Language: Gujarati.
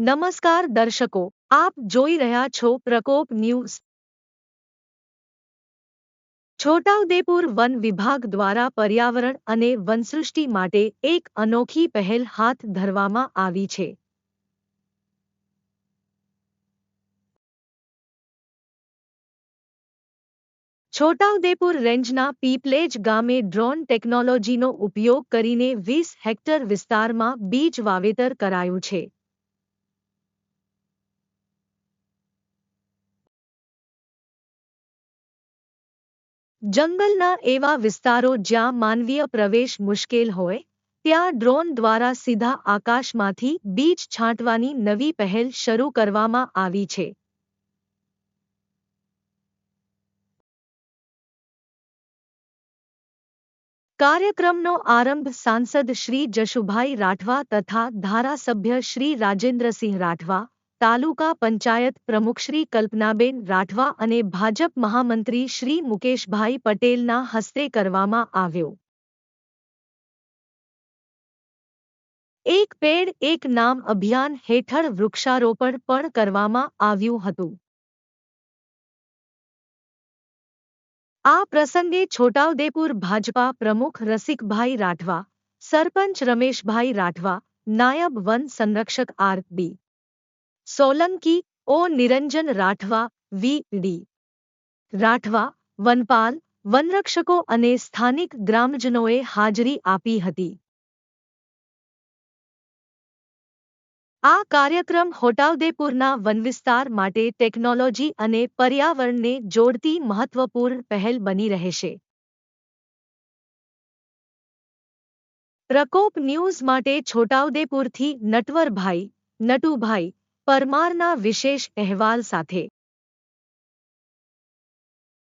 નમસ્કાર દર્શકો, આપ જોઈ રહ્યા છો પ્રકોપ ન્યૂઝ. છોટાઉદેપુર વન વિભાગ દ્વારા પર્યાવરણ અને વનસૃષ્ટિ માટે એક અનોખી પહેલ હાથ ધરવામાં આવી છે. છોટાઉદેપુર રેન્જના પીપલેજ ગામે ડ્રોન ટેકનોલોજીનો ઉપયોગ કરીને વીસ હેક્ટર વિસ્તારમાં બીજ વાવેતર કરાયું છે. જંગલના એવા વિસ્તારો જ્યાં માનવીય પ્રવેશ મુશ્કેલ હોય, ત્યાં ડ્રોન દ્વારા સીધા આકાશમાંથી બીજ છાંટવાની નવી પહેલ શરૂ કરવામાં આવી છે. કાર્યક્રમનો આરંભ સાંસદ શ્રી જશુભાઈ રાઠવા તથા ધારાસભ્ય શ્રી રાજેન્દ્રસિંહ રાઠવા તાલુકા પંચાયત પ્રમુખશ્રી કલ્પનાબેન રાઠવા અને ભાજપ મહામંત્રી શ્રી મુકેશભાઈ પટેલના હસ્તે કરવામાં આવ્યો. એક પેડ, એક નામ અભિયાન હેઠળ વૃક્ષારોપણ પણ કરવામાં આવ્યું હતું. આ પ્રસંગે છોટાઉદેપુર ભાજપા પ્રમુખ રસિકભાઈ રાઠવા, સરપંચ રમેશભાઈ રાઠવા, નાયબ વન સંરક્ષક R. B. Solanki O Niranjan Rathwa V D Rathwa વનપાલ વનરક્ષકો અને સ્થાનિક ગ્રામજનોએ હાજરી આપી હતી આ કાર્યક્રમ છોટાઉદેપુરના વનવિસ્તાર માટે ટેકનોલોજી અને પર્યાવરણને જોડતી મહત્વપૂર્ણ પહેલ બની રહેશે પ્રકોપ ન્યૂઝ માટે છોટાઉદેપુરથી નટવરભાઈ નટુભાઈ પરમારના વિશેષ અહેવાલ સાથે.